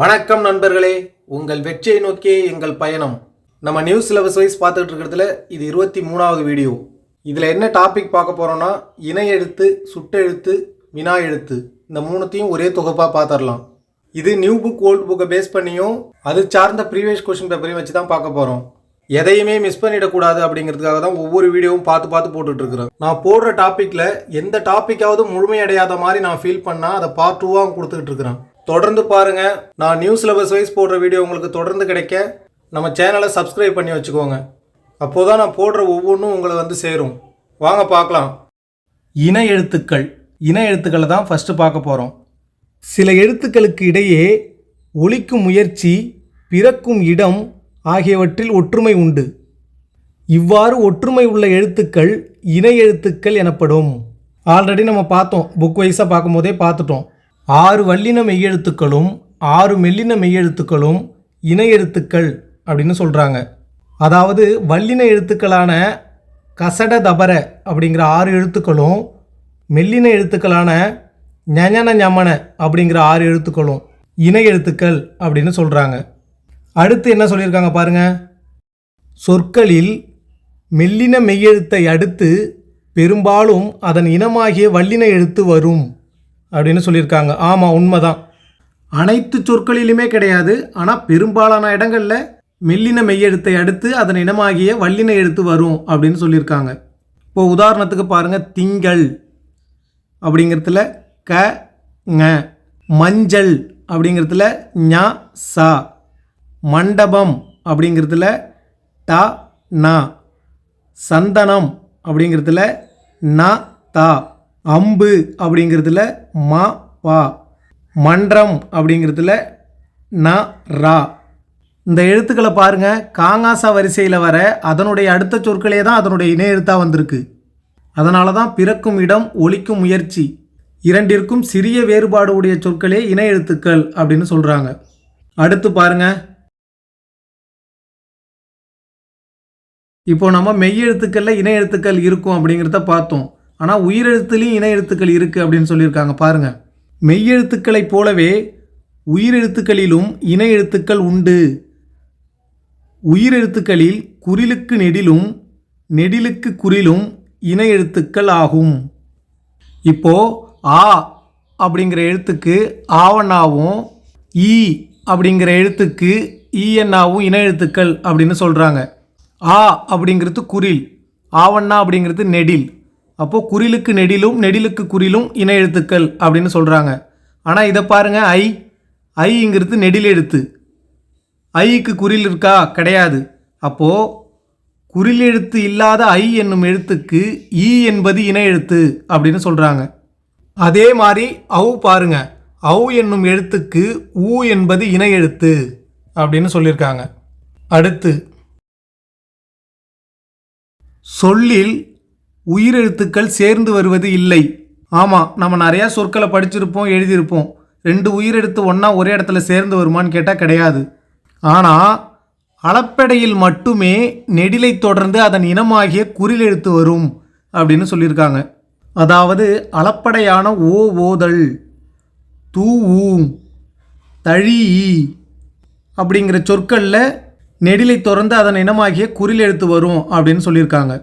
வணக்கம் நண்பர்களே. உங்கள் வெற்றியை நோக்கியே எங்கள் பயணம். நம்ம நியூஸ் சிலபஸ் வைஸ் பார்த்துட்டு இருக்கிறதுல இது இருபத்தி மூணாவது வீடியோ இதில் என்ன டாபிக் பார்க்க போகிறோன்னா இணை எழுத்து சுட்டெழுத்து வினா எழுத்து. இந்த மூணுத்தையும் ஒரே தொகுப்பாக பார்த்துடலாம். இது நியூ புக் ஓல்டு புக்கை பேஸ் பண்ணியும் அது சார்ந்த ப்ரீவியஸ் கொஷின் பேப்பரையும் வச்சு தான் பார்க்க போகிறோம் எதையுமே மிஸ் பண்ணிடக்கூடாது அப்படிங்கிறதுக்காக தான் ஒவ்வொரு வீடியோவும் பார்த்து பார்த்து போட்டுட்ருக்குறேன் நான் போடுற டாப்பிக்கில் எந்த டாப்பிக்காவது முழுமையடையாத மாதிரி நான் ஃபீல் பண்ணால் அதை பார்ட் டூவாகவும் கொடுத்துக்கிட்டு இருக்கிறேன். தொடர்ந்து பாருங்க. நான் நியூ சிலபஸ் வைஸ் போடுற வீடியோ உங்களுக்கு தொடர்ந்து கிடைக்க நம்ம சேனலை சப்ஸ்கிரைப் பண்ணி வச்சுக்கோங்க. அப்போதான் நான் போடுற ஒவ்வொன்றும் உங்களை வந்து சேரும். வாங்க பார்க்கலாம். இன எழுத்துக்கள். இன எழுத்துக்களை தான் ஃபஸ்ட்டு பார்க்க போகிறோம் சில எழுத்துக்களுக்கு இடையே ஒழிக்கும் முயற்சி பிறக்கும் இடம் ஆகியவற்றில் ஒற்றுமை உண்டு. இவ்வாறு ஒற்றுமை உள்ள எழுத்துக்கள் இணை எழுத்துக்கள் எனப்படும். ஆல்ரெடி நம்ம பார்த்தோம். புக் வைஸாக பார்க்கும்போதே பார்த்துட்டோம். ஆறு வல்லின மெய்யெழுத்துக்களும் ஆறு மெல்லின மெய்யெழுத்துக்களும் இணை எழுத்துக்கள் அப்படின்னு சொல்கிறாங்க அதாவது வல்லின எழுத்துக்களான கசட தபர அப்படிங்கிற ஆறு எழுத்துக்களும் மெல்லின எழுத்துக்களான ஞஞன ஞமன அப்படிங்கிற ஆறு எழுத்துக்களும் இணை எழுத்துக்கள் அப்படின்னு சொல்கிறாங்க அடுத்து என்ன சொல்லியிருக்காங்க பாருங்க. சொற்களில் மெல்லின மெய்யெழுத்தை அடுத்து பெரும்பாலும் அதன் இனமாகிய வல்லின எழுத்து வரும். அப்படின்னு சொல்லியிருக்காங்க. ஆமாம் உண்மைதான். அனைத்து சொற்களிலுமே கிடையாது. ஆனால் பெரும்பாலான இடங்களில் மெல்லின மெய்யெழுத்தை அடுத்து அதன் இனமாகிய வல்லின எழுத்து வரும் அப்படின்னு சொல்லியிருக்காங்க. இப்போ உதாரணத்துக்கு பாருங்கள் திங்கள் அப்படிங்கிறதுல க ங மஞ்சள் அப்படிங்கிறதுல ஞ சா மண்டபம் அப்படிங்கிறதுல ட ந சந்தனம் அப்படிங்கிறதுல ந தா. அம்பு அப்படிங்கிறதுல மா பா மன்றம் அப்படிங்கிறதுல ந ரா. இந்த எழுத்துக்களை பாருங்க. காங்காசா வரிசையில் வர அதனுடைய அடுத்த சொற்களே தான் அதனுடைய இணை எழுத்தாக வந்திருக்கு. அதனால தான் பிறக்கும் இடம் ஒலிக்கும் முயற்சி. இரண்டிற்கும் சிறிய வேறுபாடு உடைய சொற்களே இணை எழுத்துக்கள் அப்படின்னு சொல்கிறாங்க அடுத்து பாருங்க. இப்போ நம்ம மெய் எழுத்துக்களில் இணை எழுத்துக்கள் இருக்கும் அப்படிங்கிறத பார்த்தோம். ஆனால் உயிரெழுத்துலேயும் இன எழுத்துக்கள் இருக்குது அப்படின்னு சொல்லியிருக்காங்க. பாருங்கள் மெய்யெழுத்துக்களைப் போலவே உயிரெழுத்துக்களிலும் இன எழுத்துக்கள் உண்டு. உயிரெழுத்துக்களில் குறிலுக்கு நெடிலும் நெடிலுக்கு குறிலும் இன எழுத்துக்கள் ஆகும். இப்போ ஆ அப்படிங்கிற எழுத்துக்கு ஆவண்ணாவும் ஈ அப்படிங்கிற எழுத்துக்கு ஈஎன்னாவும் இன எழுத்துக்கள் அப்படின்னு சொல்கிறாங்க ஆ அப்படிங்கிறது குறில் ஆவண்ணா அப்படிங்கிறது நெடில். அப்போது குறிலுக்கு நெடிலும் நெடிலுக்கு குறிலும் இணை எழுத்துக்கள் அப்படின்னு சொல்கிறாங்க ஆனால் இதை பாருங்கள் ஐ ஐங்கிறது நெடில் எழுத்து. ஐக்கு குறில் இருக்கா? கிடையாது. அப்போது குறில் எழுத்து இல்லாத ஐ என்னும் எழுத்துக்கு ஈ என்பது இணை எழுத்து அப்படின்னு சொல்கிறாங்க அதே மாதிரி அவு பாருங்க அவு என்னும் எழுத்துக்கு ஊ என்பது இணை எழுத்து அப்படின்னு சொல்லியிருக்காங்க. அடுத்து சொல்லில் உயிரெழுத்துக்கள் சேர்ந்து வருவது இல்லை. ஆமாம் நம்ம நிறையா சொற்களை படிச்சிருப்போம் எழுதியிருப்போம். ரெண்டு உயிரெழுத்து ஒன்றா ஒரே இடத்துல சேர்ந்து வருமான்னு கேட்டால் கிடையாது. ஆனால் அளப்பெடையில் மட்டுமே நெடிலை தொடர்ந்து அதன் இனமாகிய குறில் எழுத்து வரும் அப்படின்னு சொல்லியிருக்காங்க. அதாவது அளப்படையான ஓ ஓதல் தூ ஊம் தழி அப்படிங்கிற சொற்களில் நெடிலை தொடர்ந்து அதன் இனமாகிய குறில் எழுத்து வரும் அப்படின்னு சொல்லியிருக்காங்க.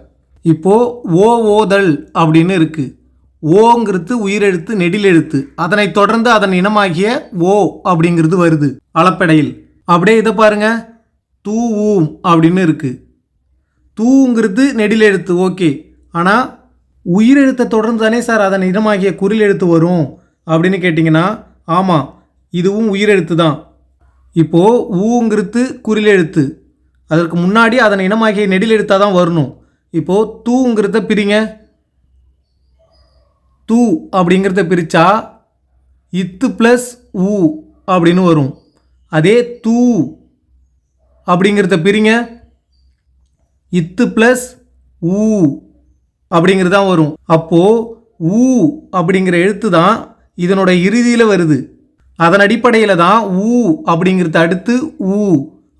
இப்போது ஓ ஓதல் அப்படின்னு இருக்குது ஓங்கிறது உயிரெழுத்து நெடிலெழுத்து. அதனை தொடர்ந்து அதன் இனமாகிய ஓ அப்படிங்கிறது வருது அளப்படையில். அப்படியே இதை பாருங்க. தூ ஊம் அப்படின்னு இருக்குது தூங்கிறது நெடில் எழுத்து ஓகே. ஆனால் உயிரெழுத்தை தொடர்ந்து தானே சார் அதன் இனமாகிய குறில் எழுத்து வரும் அப்படின்னு கேட்டிங்கன்னா ஆமாம் இதுவும் உயிரெழுத்து தான். இப்போது ஊங்கிறது குரில் எழுத்து அதற்கு முன்னாடி அதன் இனமாகிய நெடில் எழுத்தாக தான் வரணும். இப்போது தூங்கிறத பிரிங்க. தூ அப்படிங்கிறத பிரித்தா இத்து ப்ளஸ் ஊ அப்படின்னு வரும். அதே தூ அப்படிங்கிறத பிரிங்க. இத்து ப்ளஸ் ஊ அப்படிங்கிறது தான் வரும். அப்போது ஊ அப்படிங்கிற எழுத்து தான் இதனோட இறுதியில் வருது. அதன் அடிப்படையில் தான் ஊ அப்படிங்கிறது அடுத்து ஊ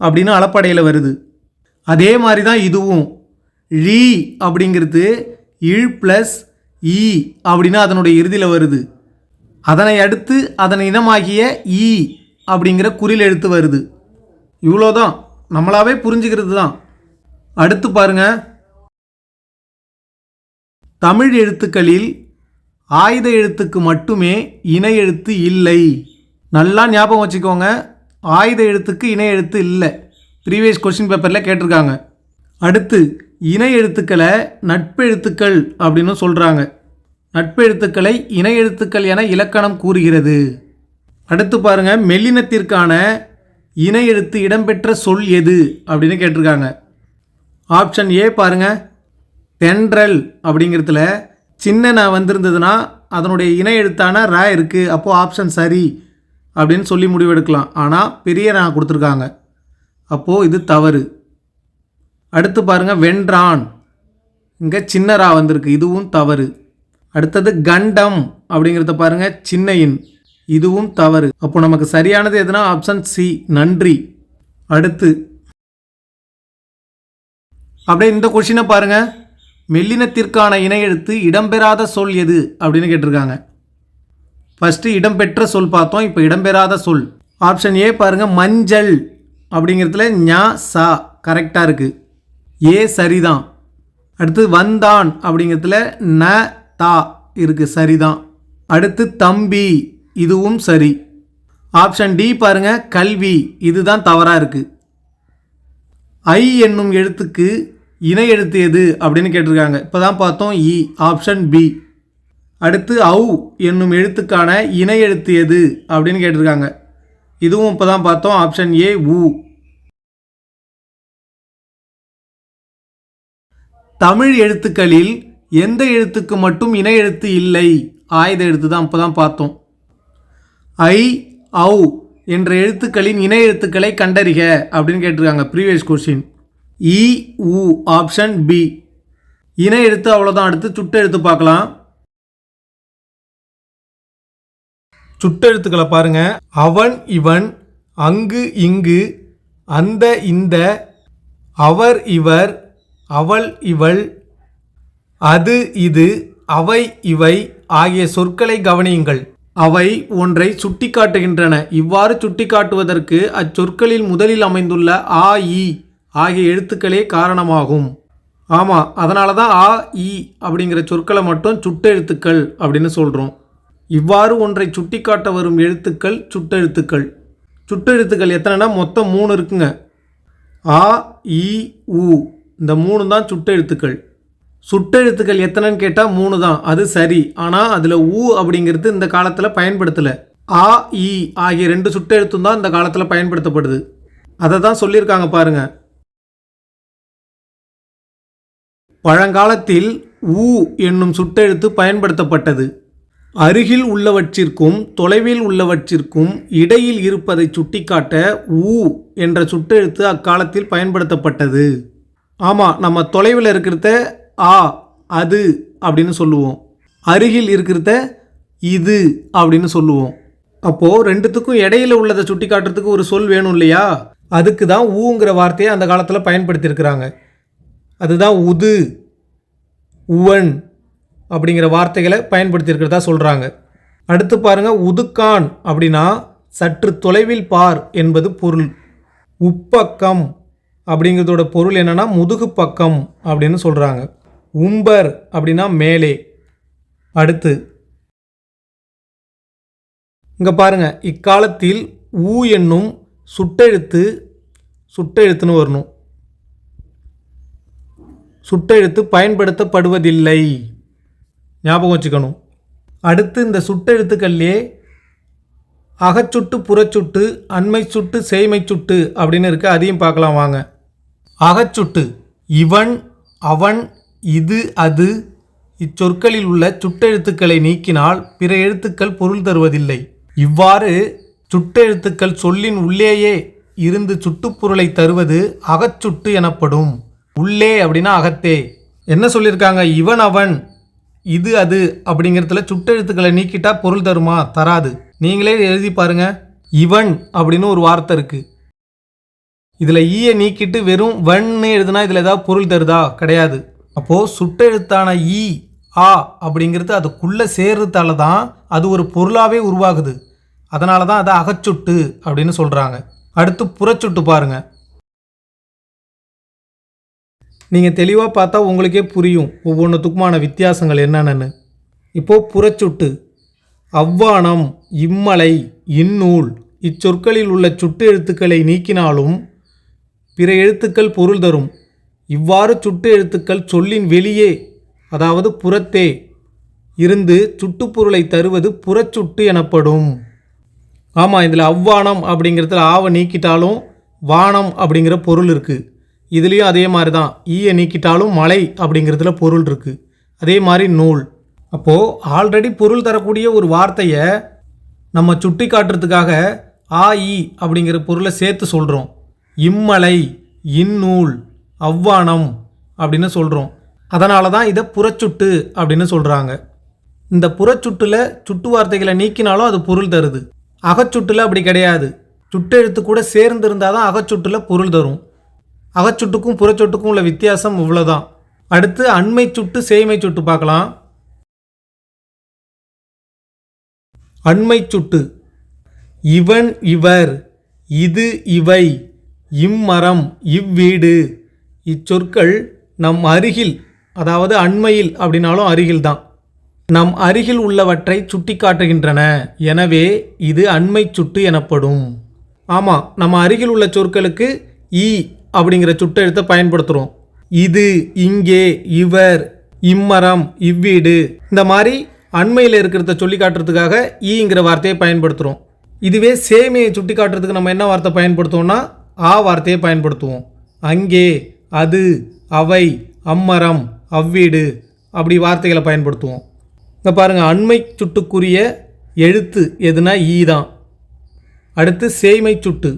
அப்படின்னு அளப்படையில் வருது. அதே மாதிரி தான் இதுவும். ழீ அப்படிங்கிறது இழ் ப்ளஸ் ஈ அப்படின்னு அதனுடைய இறுதியில் வருது. அதனை அடுத்து அதன் இனமாகிய ஈ அப்படிங்கிற குறில் எழுத்து வருது. இவ்வளோதான் நம்மளாவே புரிஞ்சுக்கிறது தான். அடுத்து பாருங்க. தமிழ் எழுத்துக்களில் ஆயுத எழுத்துக்கு மட்டுமே இணை எழுத்து இல்லை. நல்லா ஞாபகம் வச்சுக்கோங்க. ஆயுத எழுத்துக்கு இணை எழுத்து இல்லை. ப்ரீவியஸ் கொஸ்டின் பேப்பரில் கேட்டிருக்காங்க. அடுத்து இணை எழுத்துக்களை நட்பெழுத்துக்கள் அப்படின்னு சொல்கிறாங்க நட்பெழுத்துக்களை இணை எழுத்துக்கள் என இலக்கணம் கூறுகிறது. அடுத்து பாருங்கள் மெல்லினத்திற்கான இணை எழுத்து இடம்பெற்ற சொல் எது அப்படின்னு கேட்டிருக்காங்க. ஆப்ஷன் ஏ பாருங்கள் தென்றல் அப்படிங்கிறதுல சின்ன நான் வந்திருந்ததுன்னா அதனுடைய இணை எழுத்தான ரா இருக்குது அப்போது ஆப்ஷன் சரி அப்படின்னு சொல்லி முடிவெடுக்கலாம். ஆனால் பெரிய நான் கொடுத்துருக்காங்க. அப்போது இது தவறு. அடுத்து பாருங்கள் வென்றான். இங்கே சின்ன ரா வந்திருக்கு இதுவும் தவறு. அடுத்தது கண்டம் அப்படிங்கிறத பாருங்க சின்னையின். இதுவும் தவறு. அப்போ நமக்கு சரியானது எதுனா ஆப்ஷன் சி நன்றி. அடுத்து அப்படியே இந்த கொஷினை பாருங்கள் மெல்லினத்திற்கான இணையெழுத்து இடம்பெறாத சொல் எது அப்படின்னு கேட்டிருக்காங்க. ஃபஸ்ட்டு இடம்பெற்ற சொல் பார்த்தோம் இப்போ இடம்பெறாத சொல். ஆப்ஷன் ஏ பாருங்கள் மஞ்சள் அப்படிங்கிறதுல ஞா சா கரெக்டாக இருக்குது ஏ சரிதான். அடுத்து வந்தான் அப்படிங்கிறதுல ந தா இருக்குது சரிதான். அடுத்து தம்பி இதுவும் சரி. ஆப்ஷன் டி பாருங்க கல்வி இதுதான் தவறாக இருக்குது ஐ என்னும் எழுத்துக்கு இணை எழுத்து எது அப்படின்னு கேட்டிருக்காங்க. இப்போ தான் பார்த்தோம் இ ஆப்ஷன் பி. அடுத்து ஔ என்னும் எழுத்துக்கான இணை எழுத்து எது அப்படின்னு கேட்டிருக்காங்க. இதுவும் இப்போ தான் பார்த்தோம் ஆப்ஷன் ஏ உ. தமிழ் எழுத்துக்களில் எந்த எழுத்துக்கு மட்டும் இணை எழுத்து இல்லை? ஆயுத எழுத்து தான் இப்போ தான் பார்த்தோம். ஐ ஔ என்ற எழுத்துக்களின் இணை எழுத்துக்களை கண்டறிக அப்படின்னு கேட்டிருக்காங்க ப்ரீவியஸ் கொஸ்டின் இ உ ஆப்ஷன் பி இணை எழுத்து அவ்வளோதான் அடுத்து சுட்டெழுத்து பார்க்கலாம். சுட்டெழுத்துக்களை பாருங்க. அவன் இவன் அங்கு இங்கு அந்த இந்த அவர் இவர் அவள் இவள் அது இது அவை இவை ஆகிய சொற்களை கவனியுங்கள். அவை ஒன்றை சுட்டிக்காட்டுகின்றன. இவ்வாறு சுட்டிக்காட்டுவதற்கு அச்சொற்களில் முதலில் அமைந்துள்ள ஆ இ ஆகிய எழுத்துக்களே காரணமாகும். ஆமாம் அதனால தான் ஆ இ அப்படிங்கிற சொற்களை மட்டும் சுட்டெழுத்துக்கள் அப்படின்னு சொல்கிறோம் இவ்வாறு ஒன்றை சுட்டிக்காட்ட வரும் எழுத்துக்கள் சுட்டெழுத்துக்கள் சுட்டெழுத்துக்கள் எத்தனைனா மொத்தம் மூணு இருக்குங்க. ஆ இ உ. இந்த மூணு தான் சுட்டெழுத்துக்கள் சுட்டெழுத்துக்கள் எத்தனைன்னு கேட்டால் மூணு தான். அது சரி. ஆனால் அதில் ஊ அப்படிங்கிறது இந்த காலத்தில் பயன்படுத்தலை. ஆ இ ஆகிய ரெண்டு சுட்டெழுத்தும் தான் இந்த காலத்தில் பயன்படுத்தப்படுது. அதை தான் சொல்லியிருக்காங்க பாருங்கள் பழங்காலத்தில் ஊ என்னும் சுட்டெழுத்து பயன்படுத்தப்பட்டது. அருகில் உள்ளவற்றிற்கும் தொலைவில் உள்ளவற்றிற்கும் இடையில் இருப்பதை சுட்டிக்காட்ட ஊ என்ற சுட்டெழுத்து அக்காலத்தில் பயன்படுத்தப்பட்டது. ஆமாம் நம்ம தொலைவில் இருக்கிறத ஆ அது அப்படின்னு சொல்லுவோம். அருகில் இருக்கிறத இது அப்படின்னு சொல்லுவோம். அப்போது ரெண்டுத்துக்கும் இடையில உள்ளதை சுட்டி காட்டுறதுக்கு ஒரு சொல் வேணும் இல்லையா? அதுக்கு தான் ஊங்கிற வார்த்தையை அந்த காலத்தில் பயன்படுத்தியிருக்கிறாங்க. அதுதான் உது உவன் அப்படிங்கிற வார்த்தைகளை பயன்படுத்தியிருக்கிறதா சொல்கிறாங்க அடுத்து பாருங்கள் உதுக்கான் அப்படின்னா சற்று தொலைவில் பார் என்பது பொருள். உப்பக்கம் அப்படிங்கிறதோட பொருள் என்னன்னா முதுகு பக்கம் அப்படின்னு சொல்கிறாங்க உம்பர் அப்படின்னா மேலே. அடுத்து இங்கே பாருங்க இக்காலத்தில் ஊ என்னும் சுட்டெழுத்து சுட்டெழுத்துன்னு வரணும். சுட்டெழுத்து பயன்படுத்தப்படுவதில்லை. ஞாபகம் வச்சுக்கணும். அடுத்து இந்த சுட்டெழுத்துக்கள்லேயே அகச்சுட்டு புறச்சுட்டு அண்மை சுட்டு சேமை சுட்டு அப்படின்னு இருக்குது அதையும் பார்க்கலாம் வாங்க. அகச்சுட்டு இவன் அவன் இது அது இச்சொற்களில் உள்ள சுட்டெழுத்துக்களை நீக்கினால் பிற எழுத்துக்கள் பொருள் தருவதில்லை. இவ்வாறு சுட்டெழுத்துக்கள் சொல்லின் உள்ளேயே இருந்து சுட்டுப்பொருளை தருவது அகச்சுட்டு எனப்படும். உள்ளே அப்படின்னா அகத்தே. என்ன சொல்லியிருக்காங்க? இவன் அவன் இது அது அப்படிங்கிறதுல சுட்டெழுத்துக்களை நீக்கிட்டா பொருள் தருமா? தராது. நீங்களே எழுதி பாருங்க. இவன் அப்படின்னு ஒரு வார்த்தை இருக்கு. இதில் ஈயை நீக்கிட்டு வெறும் வன்னு எழுதுனா இதில் ஏதாவது பொருள் தருதா? கிடையாது. அப்போது சுட்டெழுத்தான ஈ ஆ அப்படிங்கிறது அதுக்குள்ளே சேர்றதால தான் அது ஒரு பொருளாகவே உருவாகுது. அதனால தான் அதை அகச்சுட்டு அப்படின்னு சொல்கிறாங்க அடுத்து புறச்சுட்டு பாருங்கள் நீங்கள் தெளிவாக பார்த்தா உங்களுக்கே புரியும் ஒவ்வொன்றுத்துக்குமான வித்தியாசங்கள் என்னென்னு. இப்போது புறச்சுட்டு அவ்வானம் இம்மலை இந்நூல் இச்சொற்களில் உள்ள சுட்டு எழுத்துக்களை நீக்கினாலும் பிற எழுத்துக்கள் பொருள் தரும். இவ்வாறு சுட்டு எழுத்துக்கள் சொல்லின் வெளியே அதாவது புறத்தே இருந்து சுட்டுப்பொருளை தருவது புறச்சுட்டு எனப்படும். ஆமாம் இதில் அவ்வானம் அப்படிங்கிறதுல ஆவை நீக்கிட்டாலும் வானம் அப்படிங்கிற பொருள் இருக்குது இதுலேயும் அதே மாதிரி தான் ஈயை நீக்கிட்டாலும் மலை அப்படிங்கிறதுல பொருள் இருக்குது அதே மாதிரி நூல். அப்போது ஆல்ரெடி பொருள் தரக்கூடிய ஒரு வார்த்தையை நம்ம சுட்டி காட்டுறதுக்காக ஆ இ அப்படிங்கிற பொருளை சேர்த்து சொல்கிறோம் இம்மலை இந்நூல் அவ்வானம் அப்படின்னு சொல்கிறோம் அதனால தான் இதை புறச்சுட்டு அப்படின்னு சொல்கிறாங்க இந்த புறச்சுட்டில் சுட்டு வார்த்தைகளை நீக்கினாலும் அது பொருள் தருது. அகச்சுட்டில் அப்படி கிடையாது. சுட்டெழுத்து கூட சேர்ந்து இருந்தால் தான் அகச்சுட்டில் பொருள் தரும். அகச்சுட்டுக்கும் புறச்சொட்டுக்கும் உள்ள வித்தியாசம் இவ்வளோதான் அடுத்து அண்மை சுட்டு சேய்மை சுட்டு பார்க்கலாம். அண்மை சுட்டு. இவன் இவர் இது இவை இம்மரம் இவ்வீடு. இச்சொற்கள் நம் அருகில் அதாவது அண்மையில் அப்படின்னாலும் அருகில்தான். நம் அருகில் உள்ளவற்றை சுட்டிக்காட்டுகின்றன. எனவே இது அண்மை சுட்டு எனப்படும். ஆமாம் நம்ம அருகில் உள்ள சொற்களுக்கு ஈ அப்படிங்கிற சுட்டெழுத்தை பயன்படுத்துகிறோம் இது இங்கே இவர் இம்மரம் இவ்வீடு இந்த மாதிரி அண்மையில் இருக்கிறத சொல்லி காட்டுறதுக்காக ஈங்கிற வார்த்தையை பயன்படுத்துகிறோம் இதுவே சேமையை சுட்டி காட்டுறதுக்கு நம்ம என்ன வார்த்தை பயன்படுத்துவோம்னா ஆ வார்த்தையை பயன்படுத்துவோம். அங்கே அது அவை அம்மரம் அவ்வீடு அப்படி வார்த்தைகளை பயன்படுத்துவோம். இங்கே பாருங்கள் அண்மை சுட்டுக்குரிய எழுத்து எதுனா ஈ தான். அடுத்து சேமை சுட்டு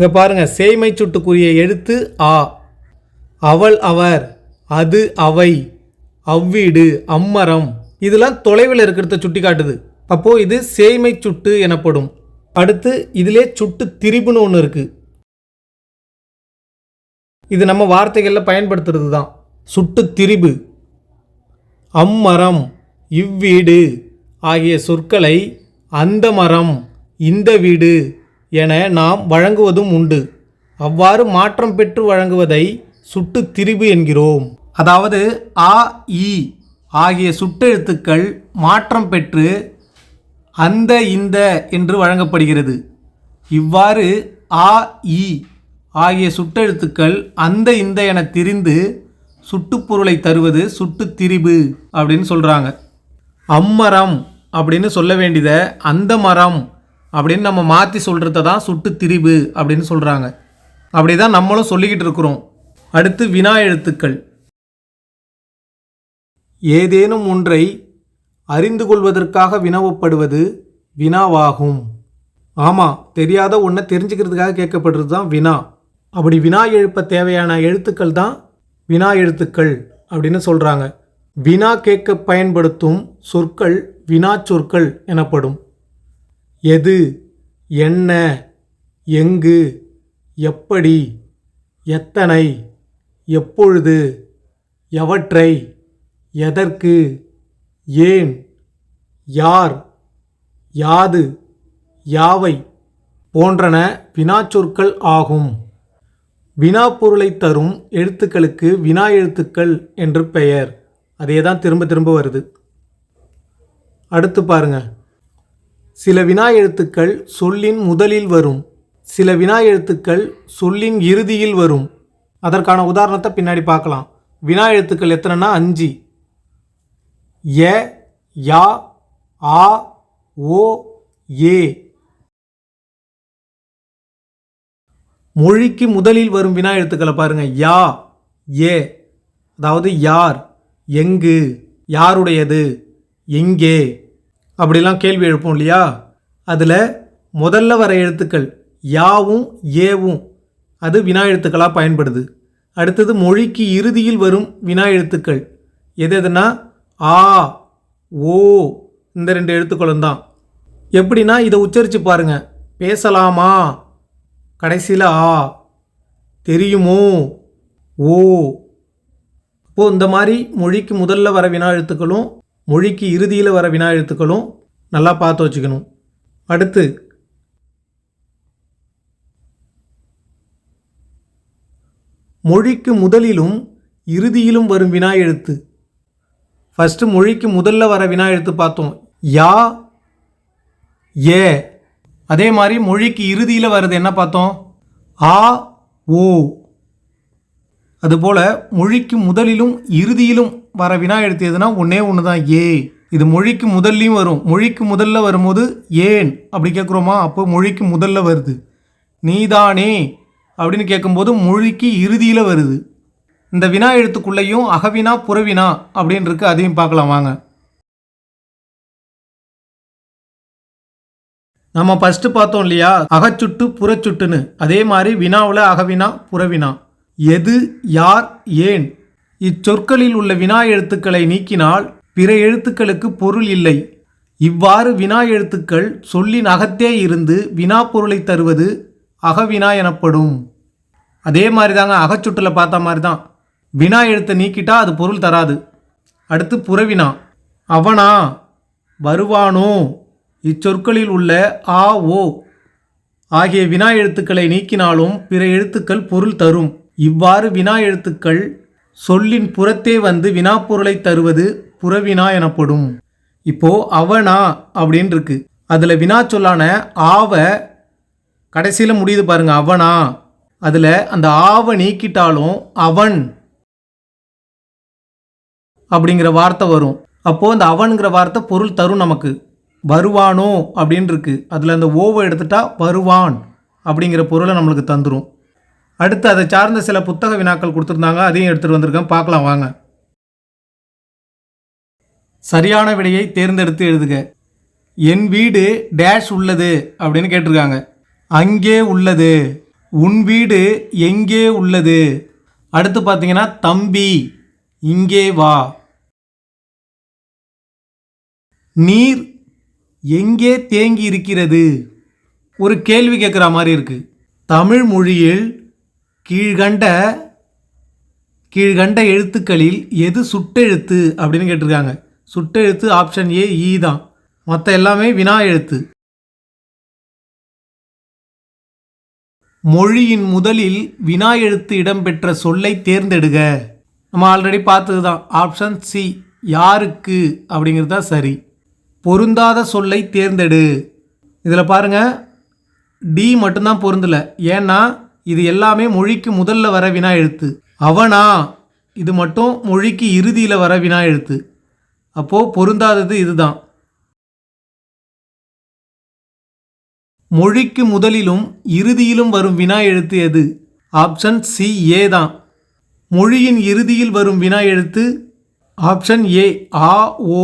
இங்கே பாருங்க சேமை சுட்டுக்குரிய எழுத்து ஆ. அவள் அவர் அது அவை அவ்வீடு அம்மரம். இதெல்லாம் தொலைவில் இருக்கிறத சுட்டி காட்டுது. அப்போது இது சேமை சுட்டு எனப்படும். அடுத்து இதிலே சுட்டு திரிபுன்னு ஒன்று இருக்குது இது நம்ம வார்த்தைகளில் பயன்படுத்துறது தான் சுட்டு திரிபு. அம்மரம் இவ்வீடு ஆகிய சொற்களை அந்த மரம் இந்த வீடு என நாம் வழங்குவதும் உண்டு. அவ்வாறு மாற்றம் பெற்று வழங்குவதை சுட்டு திரிபு என்கிறோம். அதாவது ஆ இ ஆகிய சுட்டெழுத்துக்கள் மாற்றம் பெற்று அந்த இந்த என்று வழங்கப்படுகிறது. இவ்வாறு ஆ இ ஆகிய சுட்டெழுத்துக்கள் அந்த இந்த என திரிந்து சுட்டுப்பொருளை தருவது சுட்டு திரிபு அப்படின்னு சொல்கிறாங்க அம்மரம் அப்படின்னு சொல்ல வேண்டியதை அந்த மரம் அப்படின்னு நம்ம மாற்றி சொல்கிறத தான் சுட்டு திரிபு அப்படின்னு சொல்கிறாங்க அப்படி தான் நம்மளும் சொல்லிக்கிட்டு இருக்கிறோம். அடுத்து வினா எழுத்துக்கள். ஏதேனும் ஒன்றை அறிந்து கொள்வதற்காக வினவப்படுவது வினாவாகும். ஆமாம் தெரியாத ஒன்றை தெரிஞ்சுக்கிறதுக்காக கேட்கப்படுறது தான் வினா. அப்படி வினா எழுப்ப தேவையான எழுத்துக்கள் தான் வினா எழுத்துக்கள் அப்படின்னு சொல்கிறாங்க வினா கேட்க பயன்படுத்தும் சொற்கள் வினா சொற்கள் எனப்படும். எது என்ன எங்கு எப்படி எத்தனை எப்பொழுது எவற்றை எதற்கு ஏன் யார் யாது யாவை போன்றன வினாச்சொற்கள் ஆகும். வினாப்பொருளை தரும் எழுத்துக்களுக்கு வினா எழுத்துக்கள் என்று பெயர். அதே தான் திரும்ப திரும்ப வருது. அடுத்து பாருங்கள் சில வினா எழுத்துக்கள் சொல்லின் முதலில் வரும். சில வினா எழுத்துக்கள் சொல்லின் இறுதியில் வரும். அதற்கான உதாரணத்தை பின்னாடி பார்க்கலாம். வினா எழுத்துக்கள் எத்தனைன்னா அஞ்சு. எ யா ஆ ஓ ஏ. மொழிக்கு முதலில் வரும் வினா எழுத்துக்களை பாருங்க. யா ஏ. அதாவது யார் எங்கு யாருடையது எங்கே. அப்படிலாம் கேள்வி எழுப்போம் இல்லையா? அதில் முதல்ல வர எழுத்துக்கள் யாவும் ஏவும் அது வினா எழுத்துக்களாக பயன்படுது. அடுத்தது மொழிக்கு இறுதியில் வரும் வினா எழுத்துக்கள். எது எதுனா ஆ ஓ இந்த ரெண்டு எழுத்துக்களும் தான். எப்படின்னா இதை உச்சரித்து பாருங்க. பேசலாமா? கடைசியில் ஆ. தெரியுமோ? ஓ. இப்போது இந்த மாதிரி மொழிக்கு முதல்ல வர வினா எழுத்துக்களும் மொழிக்கு இறுதியில் வர வினா எழுத்துக்களும் நல்லா பார்த்து வச்சுக்கணும். அடுத்து மொழிக்கு முதலிலும் இறுதியிலும் வரும் வினா எழுத்து. ஃபஸ்ட்டு மொழிக்கு முதல்ல வர வினா எழுத்து பார்த்தோம். யா ஏ. அதே மாதிரி மொழிக்கு இறுதியில் வர்றது என்ன பார்த்தோம்? ஆ ஓ. அதுபோல் மொழிக்கு முதலிலும் இறுதியிலும் வர வினா எழுத்து எதுனா ஒன்றே ஒன்று தான் ஏ. இது மொழிக்கு முதல்லையும் வரும். மொழிக்கு முதல்ல வரும்போது ஏன் அப்படி கேட்குறோமா அப்போ மொழிக்கு முதல்ல வருது. நீதானே அப்படின்னு கேட்கும்போது மொழிக்கு இறுதியில் வருது. இந்த வினா எழுத்துக்குள்ளேயும் அகவினா புறவினா அப்படின்னு இருக்கு அதையும் பார்க்கலாம் வாங்க. நம்ம ஃபஸ்ட்டு பார்த்தோம் இல்லையா? அகச்சுட்டு புறச்சுட்டுன்னு. அதே மாதிரி வினாவில் அகவினா புறவினா. எது யார் ஏன் இச்சொற்களில் உள்ள வினா எழுத்துக்களை நீக்கினால் பிற எழுத்துக்களுக்கு பொருள் இல்லை. இவ்வாறு வினா எழுத்துக்கள் சொல்லின் அகத்தே இருந்து வினா பொருளை தருவது அகவினா எனப்படும். அதே மாதிரி தாங்க அகச்சுட்டில் பார்த்த மாதிரி தான் வினா எழுத்தை நீக்கிட்டா அது பொருள் தராது. அடுத்து புறவினா. அவனா வருவானோ இச்சொற்களில் உள்ள ஆ ஓ ஆகிய வினா எழுத்துக்களை நீக்கினாலும் பிற எழுத்துக்கள் பொருள் தரும். இவ்வாறு வினா எழுத்துக்கள் சொல்லின் புறத்தே வந்து வினாப்பொருளை தருவது புறவினா எனப்படும். இப்போ அவனா அப்படின்னு இருக்கு அதில் வினா சொல்லான ஆவ கடைசியில் முடியுது பாருங்க அவனா. அதில் அந்த ஆவை நீக்கிட்டாலும் அவன் அப்படிங்கிற வார்த்தை வரும். அப்போது அந்த அவன்கிற வார்த்தை பொருள் தரும் நமக்கு. வருவானோ அப்படின்னு இருக்கு அதில் அந்த ஓவை எடுத்துட்டா வருவான் அப்படிங்கிற பொருளை நம்மளுக்கு தந்துடும் அடுத்து அதை சார்ந்த சில புத்தக வினாக்கள் கொடுத்துருந்தாங்க. அதையும் எடுத்துகிட்டு வந்திருக்கேன். பார்க்கலாம் வாங்க. சரியான விடையை தேர்ந்தெடுத்து எழுதுக. என் வீடு டேஷ் உள்ளது அப்படின்னு கேட்டிருக்காங்க. அங்கே உள்ளது. உன் வீடு எங்கே உள்ளது? அடுத்து பார்த்தீங்கன்னா தம்பி இங்கே வா. நீர் எங்கே தேங்கி இருக்கிறது? ஒரு கேள்வி கேட்குற மாதிரி இருக்குது தமிழ் மொழியில் கீழ்கண்ட கீழ்கண்ட எழுத்துக்களில் எது சுட்டெழுத்து அப்படின்னு கேட்டிருக்காங்க. சுட்டெழுத்து ஆப்ஷன் ஏ இ தான். மற்ற எல்லாமே வினா எழுத்து. மொழியின் முதலில் வினா எழுத்து இடம்பெற்ற சொல்லை தேர்ந்தெடுக. நம்ம ஆல்ரெடி பார்த்தது தான் ஆப்ஷன் சி யாருக்கு அப்படிங்கிறது தான் சரி. பொருந்தாத சொல்லை தேர்ந்தெடு. இதில் பாருங்கள் டி மட்டும்தான் பொருந்தலை. ஏன்னா இது எல்லாமே மொழிக்கு முதல்ல வர வினா எழுத்து. அவனா? இது மட்டும் மொழிக்கு இறுதியில் வர வினா எழுத்து. அப்போது பொருந்தாதது இதுதான். மொழிக்கு முதலிலும் இறுதியிலும் வரும் வினா எழுத்து எது? ஆப்ஷன் சி ஏ தான். மொழியின் இறுதியில் வரும் வினா எழுத்து ஆப்ஷன் ஏ ஆ ஓ.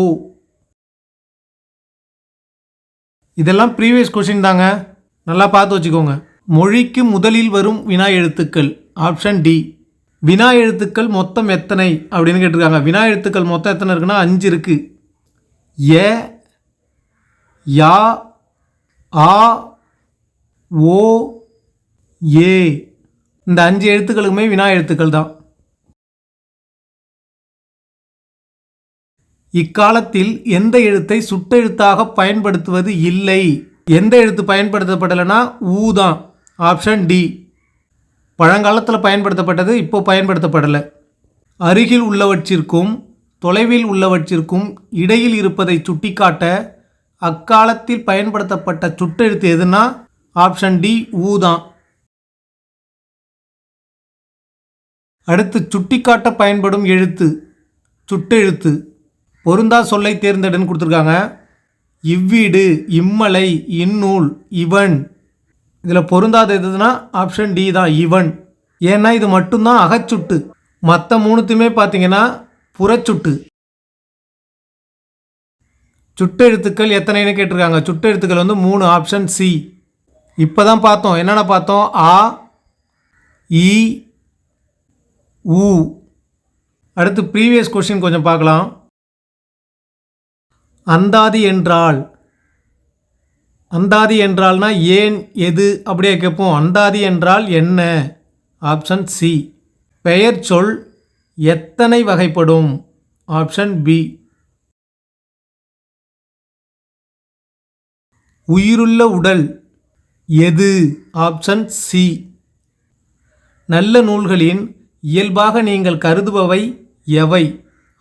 இதெல்லாம் ப்ரீவியஸ் கொஷின் தாங்க. நல்லா பார்த்து வச்சுக்கோங்க. மொழிக்கு முதலில் வரும் வினா எழுத்துக்கள். ஆப்ஷன் டி வினா எழுத்துக்கள் மொத்தம் எத்தனை? அப்படின்னு கேட்டிருக்காங்க. வினா எழுத்துக்கள் மொத்தம் எத்தனை இருக்குன்னா அஞ்சு இருக்குது ஏ யா ஆ ஓ ஏ. இந்த அஞ்சு எழுத்துக்களுக்குமே வினா எழுத்துக்கள் தான். இக்காலத்தில் எந்த எழுத்தை சுட்டெழுத்தாக பயன்படுத்துவது இல்லை? எந்த எழுத்து பயன்படுத்தப்படலைன்னா ஊ தான். Option D. பழங்காலத்தில் பயன்படுத்தப்பட்டது இப்போ பயன்படுத்தப்படலை. அருகில் உள்ளவற்றிற்கும் தொலைவில் உள்ளவற்றிற்கும் இடையில் இருப்பதை சுட்டிக்காட்ட அக்காலத்தில் பயன்படுத்தப்பட்ட சுட்டெழுத்து எதுனா ஆப்ஷன் டி ஊ தான். அடுத்து சுட்டிக்காட்ட பயன்படும் எழுத்து சுட்டெழுத்து. பொருந்தா சொல்லை தேர்ந்தெடுன்னு கொடுத்துருக்காங்க. இவ்வீடு இம்மலை இந்நூல் இவன் இதில் பொருந்தாத எதுனா ஆப்ஷன் டி தான் ஈவன் ஏன்னா இது மட்டும்தான் அகச்சுட்டு. மற்ற மூணுத்தையுமே பார்த்தீங்கன்னா புறச்சுட்டு. சுட்டெழுத்துக்கள் எத்தனைன்னு கேட்டிருக்காங்க. சுட்டெழுத்துக்கள் வந்து மூணு ஆப்ஷன் சி இப்போ தான் பார்த்தோம். என்னென்ன பார்த்தோம்? ஆ இ உ. அடுத்து ப்ரீவியஸ் கொஷின் கொஞ்சம் பார்க்கலாம். அந்தாதி என்றால் அந்தாதி என்றால்னா ஏன் எது அப்படியே கேட்போம். அந்தாதி என்றால் என்ன? ஆப்ஷன் சி பெயர் சொல் எத்தனை வகைப்படும்? ஆப்ஷன் பி உயிருள்ள உடல் எது? ஆப்ஷன் சி நல்ல நூல்களின் இயல்பாக நீங்கள் கருதுபவை எவை?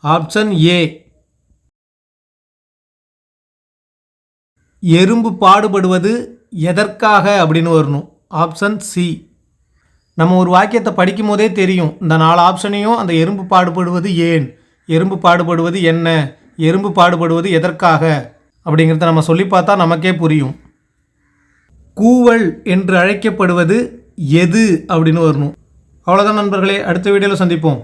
ஆப்ஷன் ஏ எறும்பு பாடுபடுவது எதற்காக அப்படின்னு வரணும். ஆப்ஷன் சி நம்ம ஒரு வாக்கியத்தை படிக்கும் போதே தெரியும். இந்த நாலு ஆப்ஷனையும் அந்த எறும்பு பாடுபடுவது ஏன்? எறும்பு பாடுபடுவது என்ன? எறும்பு பாடுபடுவது எதற்காக? அப்படிங்கிறத நம்ம சொல்லி பார்த்தா நமக்கே புரியும். கூவல் என்று அழைக்கப்படுவது எது அப்படின்னு வரணும். அவ்வளோதான் நண்பர்களே அடுத்த வீடியோவில் சந்திப்போம்.